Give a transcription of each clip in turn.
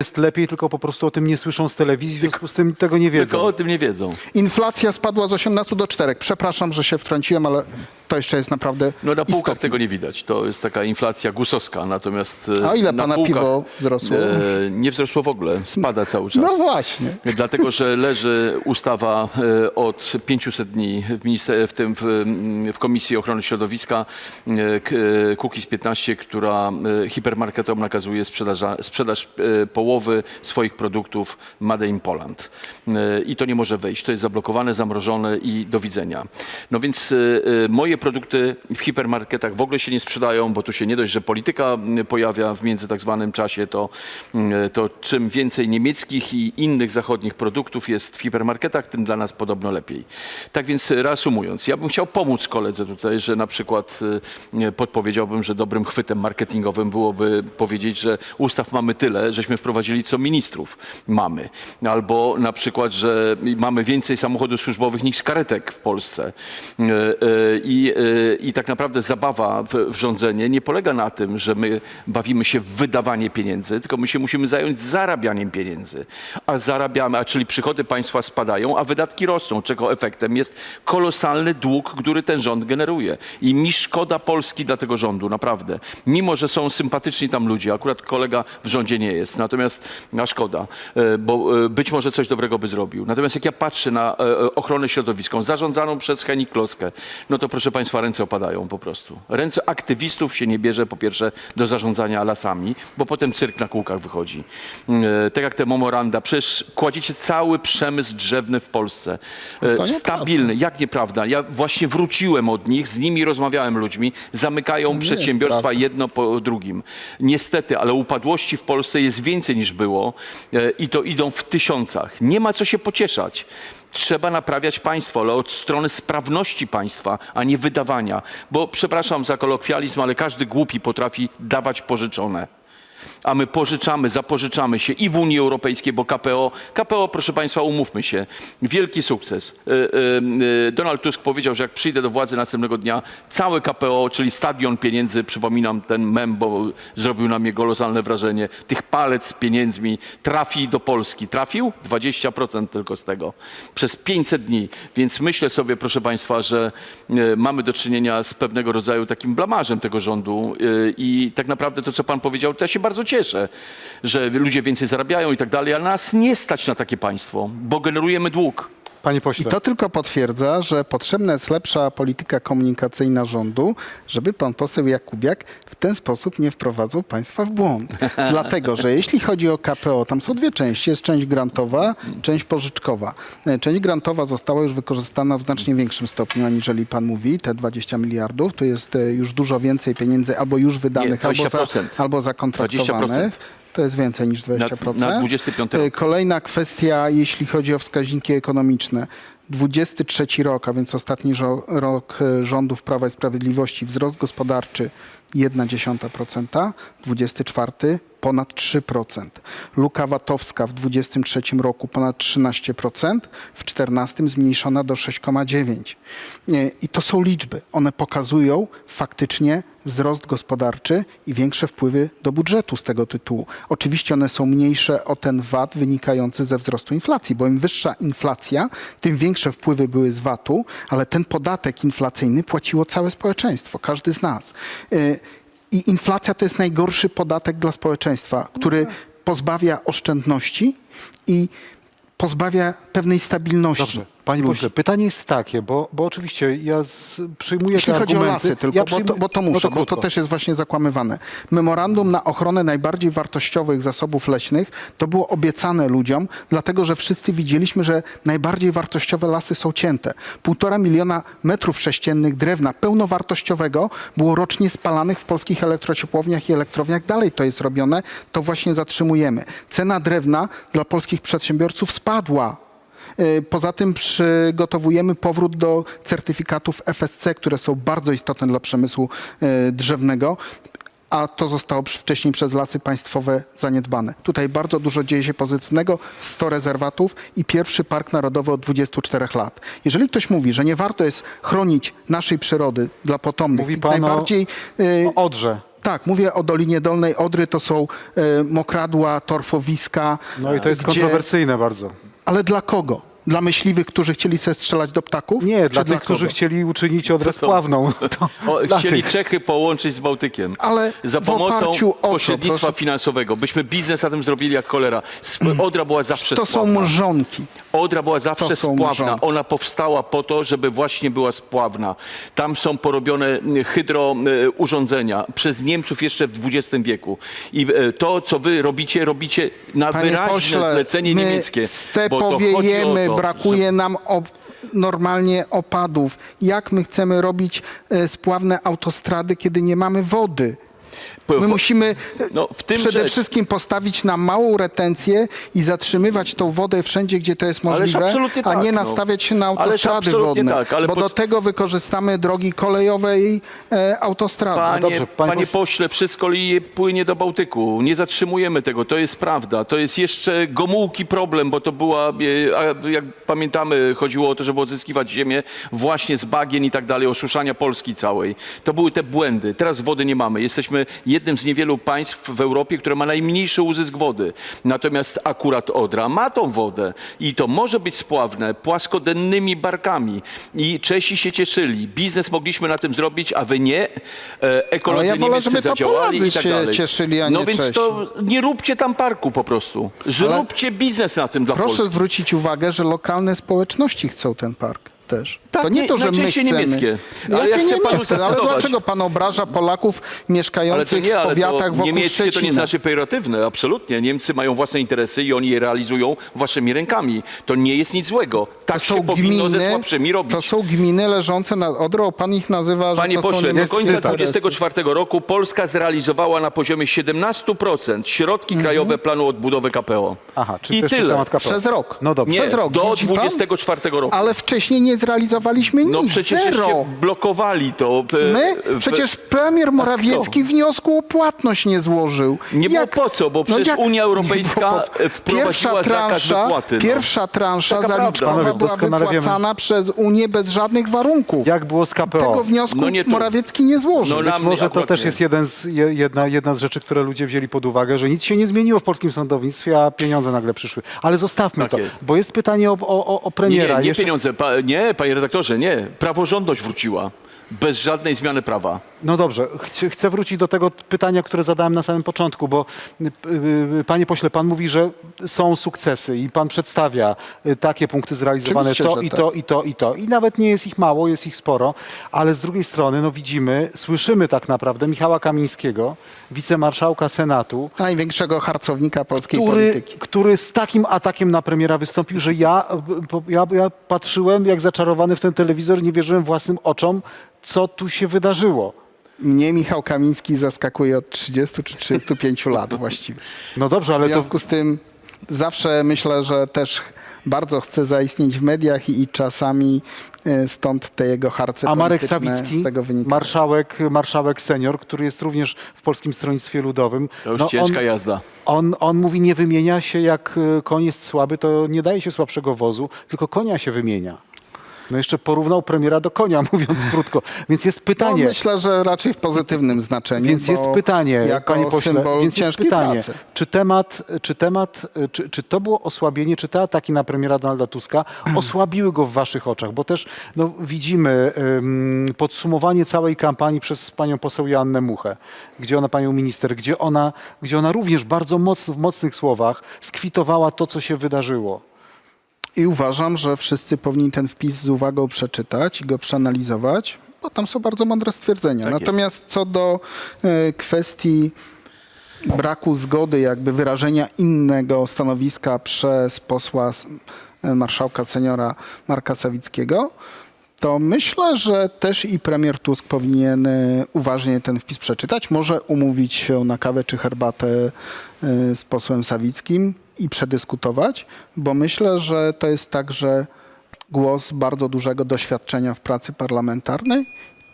jest lepiej, tylko po prostu o tym nie słyszą z telewizji, w związku z tym tego nie wiedzą. Tylko o tym nie wiedzą. Inflacja spadła z 18 do 4. Przepraszam, że się wtrąciłem, ale to jeszcze jest naprawdę No na półkach istotne. tego nie widać. To jest taka inflacja gusowska, natomiast e, A ile na pana półkach, piwo wzrosło? E, nie wzrosło w ogóle, spada cały czas. No właśnie. Dlatego, że leży ustawa e, od 500 dni w, minister- w, tym, w, mm, w Komisji Ochrony Środowiska e, k- e, Kukiz 15, która e, hipermarketom nakazuje sprzedaża, sprzedaż e, połowy swoich produktów Made in Poland. E, I to nie może wejść. To jest zablokowane, zamrożone i do widzenia. No więc e, e, moje produkty w hipermarketach w ogóle się nie sprzedają, bo tu się nie dość, że polityka pojawia w między tak zwanym czasie, to, to czym więcej niemieckich i innych zachodnich produktów jest w hipermarketach, tym dla nas podobno lepiej. Tak więc reasumując, ja bym chciał pomóc koledze tutaj, że na przykład podpowiedziałbym, że dobrym chwytem marketingowym byłoby powiedzieć, że ustaw mamy tyle, żeśmy wprowadzili co ministrów mamy. Albo na przykład, że mamy więcej samochodów służbowych niż karetek w Polsce. E, e, I, e, i tak naprawdę zabawa w, w rządzenie nie polega na tym, że my bawimy się w wydawanie pieniędzy, tylko my się musimy zająć zarabianiem pieniędzy. A zarabiamy, a czyli przychody państwa spadają, a wydatki rosną, czego efektem jest kolosalny dług, który ten rząd generuje. I mi szkoda Polski dla tego rządu, naprawdę. Mimo, że są sympatyczni tam ludzie, akurat kolega w rządzie nie jest, natomiast a szkoda, e, bo e, być może coś dobrego by zrobił. Natomiast jak ja patrzę na e, ochronę środowiską zarządzaną przez Henik Kloskę, no to proszę Państwa, ręce opadają po prostu. Ręce aktywistów się nie bierze po pierwsze do zarządzania lasami, bo potem cyrk na kółkach wychodzi. Tak jak te memoranda, przecież kładziecie cały przemysł drzewny w Polsce. Nieprawda. Stabilny, jak nieprawda. Ja właśnie wróciłem od nich, z nimi rozmawiałem ludźmi, zamykają przedsiębiorstwa jedno po drugim. Niestety, ale upadłości w Polsce jest więcej niż było e, i to idą w tysiącach. Nie ma co się pocieszać. Trzeba naprawiać państwo, ale od strony sprawności państwa, a nie wydawania. Bo przepraszam za kolokwializm, ale każdy głupi potrafi dawać pożyczone. A my pożyczamy, zapożyczamy się i w Unii Europejskiej, bo KPO, KPO, proszę Państwa, umówmy się, wielki sukces. Y, y, y, Donald Tusk powiedział, że jak przyjdę do władzy następnego dnia, całe KPO, czyli stadion pieniędzy, przypominam ten mem, bo zrobił na mnie kolosalne wrażenie, tych palec z pieniędzmi trafi do Polski. Trafił? 20% tylko z tego. Przez 500 dni. Więc myślę sobie, proszę Państwa, że mamy do czynienia z pewnego rodzaju takim blamażem tego rządu i tak naprawdę to, co Pan powiedział, to ja się bardzo cieszę, że ludzie więcej zarabiają i tak dalej, ale nas nie stać na takie państwo, bo generujemy dług. Panie I pośle, to tylko potwierdza, że potrzebna jest lepsza polityka komunikacyjna rządu, żeby pan poseł Jakubiak w ten sposób nie wprowadzał państwa w błąd. Dlatego, że jeśli chodzi o KPO, tam są dwie części. Jest część grantowa, część pożyczkowa. E, Część grantowa została już wykorzystana w znacznie większym stopniu, aniżeli pan mówi, te 20 miliardów. To jest e, już dużo więcej pieniędzy albo już wydanych, albo, za, 20%. albo zakontraktowanych. 20%. To jest więcej niż 20%. Na- na 25 E, rok. Kolejna kwestia, jeśli chodzi o wskaźniki ekonomiczne. 23 rok, a więc ostatni rok e, rządów Prawa i Sprawiedliwości, wzrost gospodarczy 0,1%, 24 ponad 3%. Luka VAT-owska w 23 roku ponad 13%, w 14 zmniejszona do 6,9%. Nie, I to są liczby. One pokazują faktycznie wzrost gospodarczy i większe wpływy do budżetu z tego tytułu. Oczywiście one są mniejsze o ten VAT wynikający ze wzrostu inflacji, bo im wyższa inflacja, tym większe wpływy były z VAT-u, ale ten podatek inflacyjny płaciło całe społeczeństwo, każdy z nas. Y, I inflacja to jest najgorszy podatek dla społeczeństwa, który pozbawia oszczędności i pozbawia pewnej stabilności. dobrze. Panie pośle, pytanie jest takie, bo, bo oczywiście ja z, przyjmuję Jeśli te chodzi o argumenty. lasy tylko, ja bo, to, bo to no muszę, bo to też jest właśnie zakłamywane. Memorandum na ochronę najbardziej wartościowych zasobów leśnych to było obiecane ludziom, dlatego że wszyscy widzieliśmy, że najbardziej wartościowe lasy są cięte. Półtora miliona metrów sześciennych drewna pełnowartościowego było rocznie spalanych w polskich elektrociepłowniach i elektrowniach. Dalej to jest robione, to właśnie zatrzymujemy. Cena drewna dla polskich przedsiębiorców spadła. Y, Poza tym przygotowujemy powrót do certyfikatów FSC, które są bardzo istotne dla przemysłu y, drzewnego. A to zostało wcześniej przez lasy państwowe zaniedbane. Tutaj bardzo dużo dzieje się pozytywnego, 100 rezerwatów i pierwszy park narodowy od 24 lat. Jeżeli ktoś mówi, że nie warto jest chronić naszej przyrody dla potomnych, Mówi pan o- najbardziej y, O Odrze. Tak, mówię o Dolinie Dolnej Odry, to są mokradła, torfowiska. No i to jest gdzie- kontrowersyjne bardzo. Ale dla kogo? Dla myśliwych, którzy chcieli sobie strzelać do ptaków? Nie, Czy dla tych, którzy kogo? chcieli uczynić Odrę Co to? spławną. To O, dla chcieli tych. Czechy połączyć z Bałtykiem. Ale za w pomocą oparciu o co, pośrednictwa proszę? finansowego. Byśmy biznes na tym zrobili jak cholera. Sp- Odra była zawsze To są mrzonki. Odra była zawsze są spławna. mrzonki. Ona powstała po to, żeby właśnie była spławna. Tam są porobione y, hydro y, urządzenia przez Niemców jeszcze w XX wieku. I y, to, co wy robicie, robicie na Panie wyraźne pośle, zlecenie my niemieckie. Bo to stepowiejemy, chodzi o to, brakuje nam o, normalnie opadów. Jak my chcemy robić e, spławne autostrady, kiedy nie mamy wody? My musimy No, w tym przede rzecz. wszystkim postawić na małą retencję i zatrzymywać tą wodę wszędzie, gdzie to jest możliwe, a tak, nie no. nastawiać się na autostrady wodne. tak, ale bo pos- do tego wykorzystamy drogi kolejowe i e, autostrady. Panie, dobrze, panie panie poś- pośle, wszystko płynie do Bałtyku. Nie zatrzymujemy tego, to jest prawda. To jest jeszcze Gomułki problem, bo to była, e, jak pamiętamy, chodziło o to, żeby odzyskiwać ziemię właśnie z bagien i tak dalej, osuszania Polski całej. To były te błędy. Teraz wody nie mamy. Jesteśmy jednym z niewielu państw w Europie, które ma najmniejszy uzysk wody. Natomiast akurat Odra ma tą wodę i to może być spławne płaskodennymi barkami. I Czesi się cieszyli. Biznes mogliśmy na tym zrobić, a wy nie. E, ekolodzy Ale ja wolę, żeby to Polacy i tak się dalej. cieszyli, a no nie więc Czesi. to nie róbcie tam parku po prostu. Zróbcie biznes na tym dla Proszę Polski. zwrócić uwagę, że lokalne społeczności chcą ten park też. Tak, to nie, nie- to, że my najczęściej chcemy. niemieckie. Ale Jakie ja chcę panu niemieckie? Ale zacytować. dlaczego pan obraża Polaków Ale to mieszkających nie, w ale powiatach to wokół niemieckie to nie Szczecina? znaczy pejoratywne, absolutnie. Niemcy mają własne interesy i oni je realizują waszymi rękami. To nie jest nic złego. Tak to są się powinno ze słabszymi robić. to są gminy leżące nad Odrą. Pan ich nazywa, że Panie to są pośle, do niemieckie końca interesy. 2024 roku Polska zrealizowała na poziomie 17% środki krajowe planu odbudowy KPO. Aha, czyli I tyle. temat KPO. Przez rok. No dobrze. Nie, Przez rok, do widzi pan? 24 roku. Ale wcześniej nie zrealizowaliśmy nic. no przecież Zero. blokowali to. e, My? w- Przecież premier Morawiecki wniosku o płatność nie złożył. Nie było po co, bo przecież jak- Unia nie Europejska było po co? wprowadziła pierwsza zakaz transza, wypłaty, no. Pierwsza transza Taka prawda. zaliczkowa była doskonale wiemy. wypłacana przez Unię bez żadnych warunków. Jak było z KPO? Tego wniosku No nie tu. Morawiecki nie złożył. No Być mnie może to akurat też nie. jest jeden z, je- jedna, jedna z rzeczy, które ludzie wzięli pod uwagę, że nic się nie zmieniło w polskim sądownictwie, a pieniądze nagle przyszły. Ale zostawmy Tak to, jest. bo jest pytanie o, o, o- o Nie, premiera. nie, nie Jeszcze- pieniądze. Pa, nie, panie redaktorze, nie. Praworządność wróciła. Bez żadnej zmiany prawa. No dobrze, chcę wrócić do tego pytania, które zadałem na samym początku, bo y, y, panie pośle, pan mówi, że są sukcesy i pan przedstawia y, takie punkty zrealizowane, Oczywiście, to że i tak. to, i to, i to. I nawet nie jest ich mało, jest ich sporo, ale z drugiej strony, no widzimy, słyszymy tak naprawdę Michała Kamińskiego, wicemarszałka Senatu, Największego harcownika polskiej który, polityki. który z takim atakiem na premiera wystąpił, że ja, ja, ja patrzyłem jak zaczarowany w ten telewizor, nie wierzyłem własnym oczom, co tu się wydarzyło. Mnie Michał Kamiński zaskakuje od 30 czy 35 lat właściwie. No dobrze, W ale to związku z tym zawsze myślę, że też bardzo chce zaistnieć w mediach i, i czasami e, stąd te jego harce A Marek Sawicki, z tego wynikają. marszałek, marszałek senior, który jest również w Polskim Stronnictwie Ludowym. To już no ciężka on, jazda. on, on mówi, nie wymienia się, jak y, koń jest słaby, to nie daje się słabszego wozu, tylko konia się wymienia. No jeszcze porównał premiera do konia, mówiąc krótko. Więc jest No, pytanie, myślę, że raczej w pozytywnym znaczeniu. więc jest pytanie, jako panie pośle, symbol więc jest pytanie, pracy. czy temat, czy temat, czy, czy to było osłabienie, czy te ataki na premiera Donalda Tuska osłabiły go w waszych oczach? Bo też no, widzimy ym, podsumowanie całej kampanii przez panią poseł Joannę Muchę, gdzie ona, panią minister, gdzie ona, gdzie ona również bardzo mocno, w mocnych słowach skwitowała to, co się wydarzyło. I uważam, że wszyscy powinni ten wpis z uwagą przeczytać i go przeanalizować, bo tam są bardzo mądre stwierdzenia. Tak jest. Natomiast co do e, kwestii braku zgody, jakby wyrażenia innego stanowiska przez posła e, marszałka seniora Marka Sawickiego, to myślę, że też i premier Tusk powinien e, uważnie ten wpis przeczytać. Może umówić się na kawę czy herbatę z posłem Sawickim i przedyskutować, bo myślę, że to jest także głos bardzo dużego doświadczenia w pracy parlamentarnej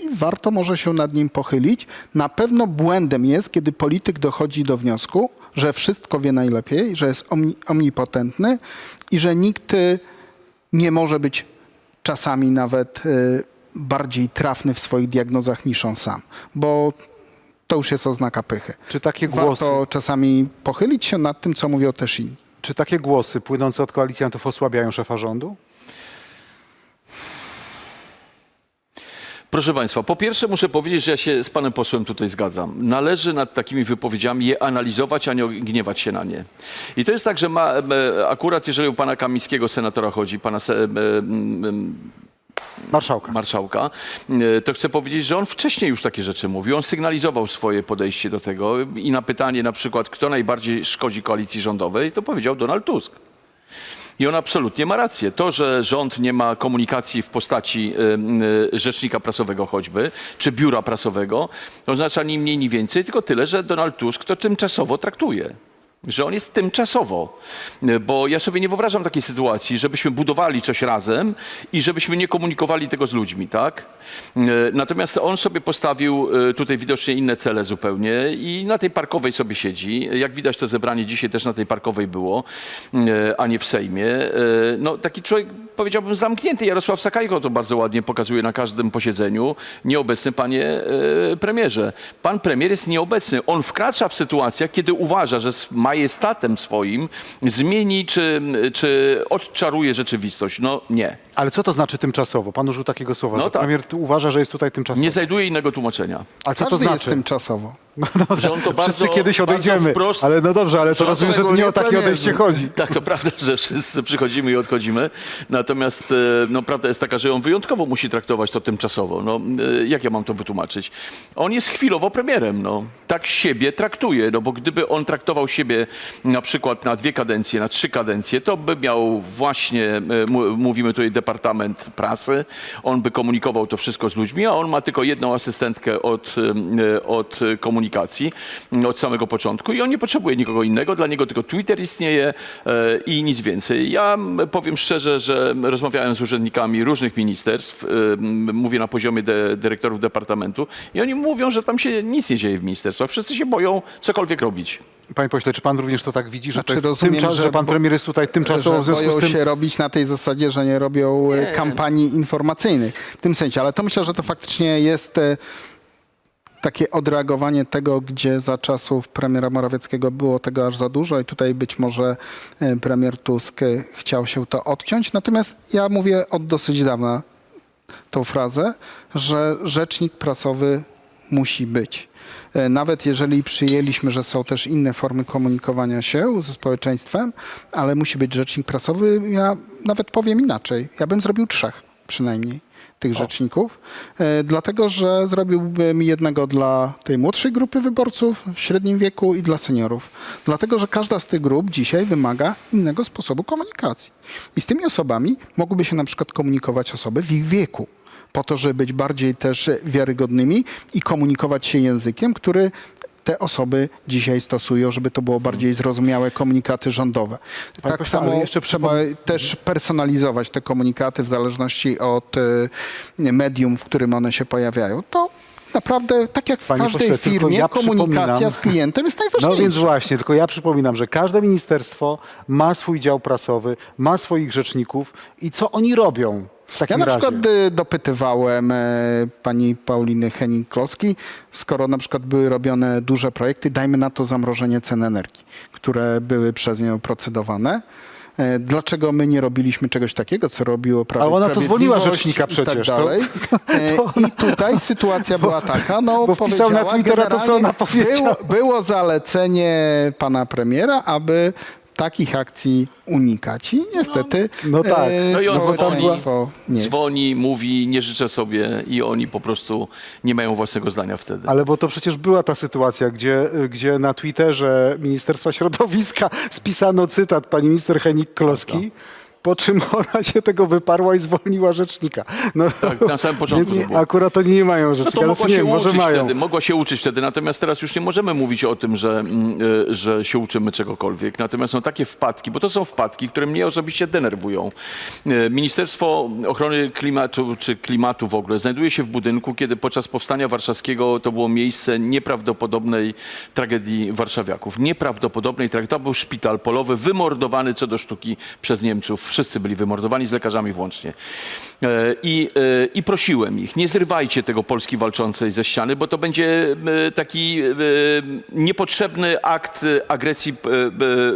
i warto może się nad nim pochylić. Na pewno błędem jest, kiedy polityk dochodzi do wniosku, że wszystko wie najlepiej, że jest omni- omnipotentny i że nikt y, nie może być czasami nawet y, bardziej trafny w swoich diagnozach niż on sam. Bo to już jest oznaka pychy. Czy takie głosy, Warto czasami pochylić się nad tym, co mówią też inni. czy takie głosy płynące od koalicjantów osłabiają szefa rządu? Proszę Państwa, po pierwsze muszę powiedzieć, że ja się z panem posłem tutaj zgadzam. Należy nad takimi wypowiedziami je analizować, a nie gniewać się na nie. I to jest tak, że ma, e, akurat jeżeli u pana Kamińskiego senatora chodzi, pana se, e, Marszałka. marszałka, e, to chcę powiedzieć, że on wcześniej już takie rzeczy mówił. On sygnalizował swoje podejście do tego i na pytanie na przykład, kto najbardziej szkodzi koalicji rządowej, to powiedział Donald Tusk. I on absolutnie ma rację. To, że rząd nie ma komunikacji w postaci y, y, rzecznika prasowego choćby, czy biura prasowego, oznacza ni mniej, ni więcej, tylko tyle, że Donald Tusk to tymczasowo traktuje. Że on jest tymczasowo. Y, Bo ja sobie nie wyobrażam takiej sytuacji, żebyśmy budowali coś razem i żebyśmy nie komunikowali tego z ludźmi, tak? Y, Natomiast on sobie postawił y, tutaj widocznie inne cele zupełnie i na tej parkowej sobie siedzi. Jak widać, to zebranie dzisiaj też na tej parkowej było, a nie w Sejmie. No, taki człowiek, powiedziałbym, zamknięty. Jarosław Sakajko to bardzo ładnie pokazuje na każdym posiedzeniu. Nieobecny panie premierze. Pan premier jest nieobecny. On wkracza w sytuacjach, kiedy uważa, że z majestatem swoim zmieni czy, czy odczaruje rzeczywistość. No nie. Ale co to znaczy tymczasowo? Pan użył takiego słowa, No że tak. premier tu uważa, że jest tutaj tymczasowo. Nie znajduje innego tłumaczenia. A co to Każdy jest znaczy? tymczasowo. No, Że on to wszyscy bardzo- kiedyś odejdziemy. wprost- Ale no dobrze, ale to rozumiem, że to nie o takie odejście chodzi. Tak, to prawda, że wszyscy przychodzimy i odchodzimy. Natomiast e, no, prawda jest taka, że on wyjątkowo musi traktować to tymczasowo. No, e, jak ja mam to wytłumaczyć? On jest chwilowo premierem. No. Tak siebie traktuje, no bo gdyby on traktował siebie na przykład na dwie kadencje, na trzy kadencje, to by miał właśnie, e, mówimy tutaj Departament Prasy, on by komunikował to wszystko z ludźmi, a on ma tylko jedną asystentkę od, od komunikacji od samego początku i on nie potrzebuje nikogo innego, dla niego tylko Twitter istnieje e, i nic więcej. Ja powiem szczerze, że rozmawiałem z urzędnikami różnych ministerstw, e, mówię na poziomie de, dyrektorów departamentu i oni mówią, że tam się nic nie dzieje w ministerstwach. Wszyscy się boją cokolwiek robić. Panie pośle, czy pan również to tak widzi, że, Znaczy, to jest rozumiem, tymczas, że, że pan premier jest tutaj tymczasowo w związku z tym... się robić na tej zasadzie, że nie robią e, kampanii informacyjnych w tym sensie. Ale to myślę, że to faktycznie jest e, takie odreagowanie tego, gdzie za czasów premiera Morawieckiego było tego aż za dużo i tutaj być może e, premier Tusk chciał się to odciąć. Natomiast ja mówię od dosyć dawna tą frazę, że rzecznik prasowy musi być. E, Nawet jeżeli przyjęliśmy, że są też inne formy komunikowania się ze społeczeństwem, ale musi być rzecznik prasowy, ja nawet powiem inaczej. Ja bym zrobił trzech przynajmniej tych rzeczników, e, dlatego że zrobiłbym jednego dla tej młodszej grupy wyborców w średnim wieku i dla seniorów. Dlatego, że każda z tych grup dzisiaj wymaga innego sposobu komunikacji. I z tymi osobami mogłyby się na przykład komunikować osoby w ich wieku po to, żeby być bardziej też wiarygodnymi i komunikować się językiem, który te osoby dzisiaj stosują, żeby to było bardziej zrozumiałe komunikaty rządowe. Panie tak samo jeszcze trzeba też personalizować te komunikaty w zależności od e, medium, w którym one się pojawiają. To naprawdę, tak jak w Panie każdej pośle, firmie, ja komunikacja z klientem jest najważniejsza. No więc właśnie, tylko ja przypominam, że każde ministerstwo ma swój dział prasowy, ma swoich rzeczników i co oni robią Ja na razie? przykład y, dopytywałem e, pani Pauliny Henning-Kloski, skoro na przykład były robione duże projekty, dajmy na to zamrożenie cen energii, które były przez nią procedowane. E, Dlaczego my nie robiliśmy czegoś takiego, co robiło Prawo Ale ona to zwolniła Sprawiedliwość rzecznika i przecież, Tak to- dalej. E, I tutaj sytuacja była taka, no bo wpisał na powiedziała Twittera to, co ona generalnie powiedziała. Było, było zalecenie pana premiera, aby takich akcji unikać. I niestety no tak. e, No i on społeczeństwo nie Dzwoni, mówi, nie życzę sobie i oni po prostu nie mają własnego zdania wtedy. Ale bo to przecież była ta sytuacja, gdzie, gdzie na Twitterze Ministerstwa Środowiska spisano cytat pani minister Henik-Kloski, po czym ona się tego wyparła i zwolniła rzecznika. No, Tak, na samym początku Więc to było. akurat oni nie mają No rzecznika. to mogła znaczy, nie, się może uczyć mają. wtedy, mogła się uczyć wtedy, natomiast teraz już nie możemy mówić o tym, że, mm, y, że się uczymy czegokolwiek. Natomiast są takie wpadki, bo to są wpadki, które mnie osobiście denerwują. Y, Ministerstwo Ochrony Klimatu czy Klimatu w ogóle znajduje się w budynku, kiedy podczas powstania warszawskiego to było miejsce nieprawdopodobnej tragedii warszawiaków. Nieprawdopodobnej tragedii. To był szpital polowy, wymordowany co do sztuki przez Niemców Wszyscy byli wymordowani, z lekarzami włącznie. E, I, e, I prosiłem ich, nie zrywajcie tego Polski walczącej ze ściany, bo to będzie e, taki niepotrzebny akt agresji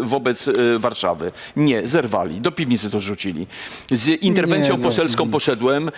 wobec Warszawy. Nie, zerwali. Do piwnicy to rzucili. Z interwencją Nie, do poselską poszedłem.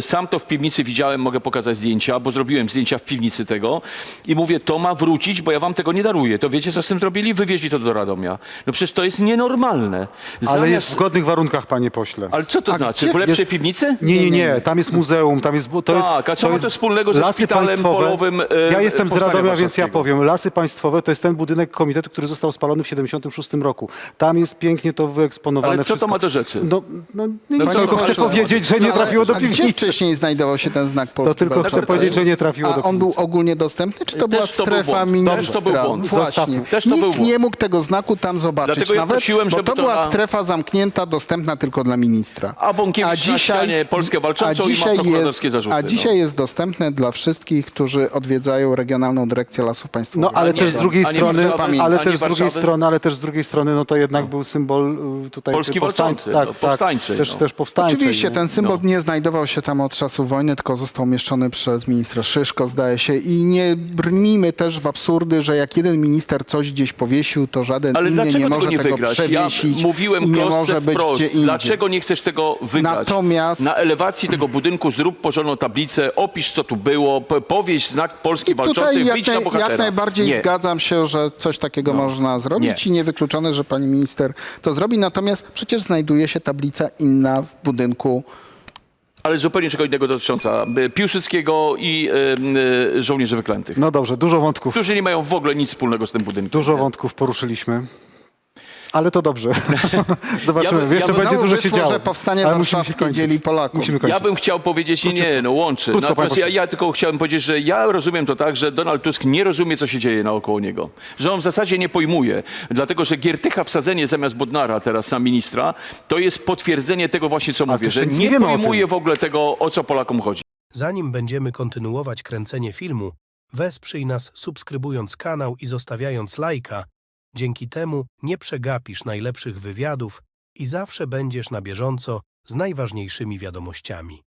Sam to w piwnicy widziałem, mogę pokazać zdjęcia, bo zrobiłem zdjęcia w piwnicy tego i mówię, to ma wrócić, bo ja wam tego nie daruję. To wiecie, co z tym zrobili? Wywieźli to do Radomia. No przecież to jest nienormalne. Ale jest w godnych warunkach, panie pośle. Ale co to A znaczy? gdzie W lepszej jest- piwnicy? Nie, nie, Nie, nie, nie. nie. Tam jest muzeum, tam jest... To jest Tak, a co ma to jest wspólnego ze Lasy szpitalem Państwowe. polowym, e, Ja jestem z Powstania Radomia, więc ja Warszawskiego? powiem. Lasy Państwowe to jest ten budynek komitetu, który został spalony w 76 roku. Tam jest pięknie to wyeksponowane Ale co to wszystko. ma do rzeczy? No, no, nie, No co, tylko chcę powiedzieć, że nie Ale- trafiło do a Gdzie piwnicy. wcześniej znajdował się ten znak polski? To tylko chcę powiedzieć, że nie trafiło A do on był piwnicy. ogólnie dostępny, czy to była to był strefa błąd. Też to był błąd. Właśnie. Zostawmy. Też to był Nikt błąd. nie mógł tego znaku tam zobaczyć Dlatego ja nawet, prosiłem, bo żeby to to była na- strefa zamknięta, dostępna tylko dla ministra. A Bąkiewicz na ścianie Polskę Walczącą i ma jest, zarzuty, A no. dzisiaj jest dostępne dla wszystkich, którzy odwiedzają Regionalną Dyrekcję Lasów Państwowych. No ale nie też z drugiej A strony, ale A też z drugiej strony, ale też z drugiej strony, no to jednak był symbol y, tutaj Polski powstańcy. walczący, Tak, no, tak. Też, no. też powstańczy. Oczywiście nie? ten symbol No. nie znajdował się tam od czasu wojny, tylko został umieszczony przez ministra Szyszko, zdaje się. I nie brnijmy też w absurdy, że jak jeden minister coś gdzieś powiesił, to żaden Ale inny nie tego może nie tego wygrać? Ja przewiesić mówiłem i nie może być wprost. Gdzie indziej. Dlaczego nie chcesz tego wygrać? Natomiast- Na elewacji tego budynku zrób porządną tablicę, opisz co tu było, powieś znak Polski I walczącej, tutaj jak, wbić na naj, bohatera. jak najbardziej nie. zgadzam się, że coś takiego można zrobić Nie. i niewykluczone, że pani minister to zrobi. Natomiast przecież znajduje się tablica inna w budynku Ale zupełnie czego innego dotycząca y, Piłsudskiego i y, y, żołnierzy wyklętych, No dobrze, dużo wątków. którzy nie mają w ogóle nic wspólnego z tym budynkiem. Dużo wątków poruszyliśmy. Ale to dobrze. Zobaczymy. Ja by- Jeszcze ja by- będzie dużo się działo. że powstanie Ale warszawskie dzieli Polaków. Musimy kończyć. Ja bym chciał powiedzieć, nie, nie, no łączy. Krótko, Natomiast panie ja, ja tylko chciałem powiedzieć, że ja rozumiem to tak, że Donald Tusk nie rozumie, co się dzieje naokoło niego. Że on w zasadzie nie pojmuje. Dlatego, że Giertycha wsadzenie zamiast Bodnara teraz na ministra, to jest potwierdzenie tego właśnie, co mówię, to jeszcze że nie nie pojmuje w ogóle tego, o co Polakom chodzi. Zanim będziemy kontynuować kręcenie filmu, wesprzyj nas subskrybując kanał i zostawiając lajka. Dzięki temu nie przegapisz najlepszych wywiadów i zawsze będziesz na bieżąco z najważniejszymi wiadomościami.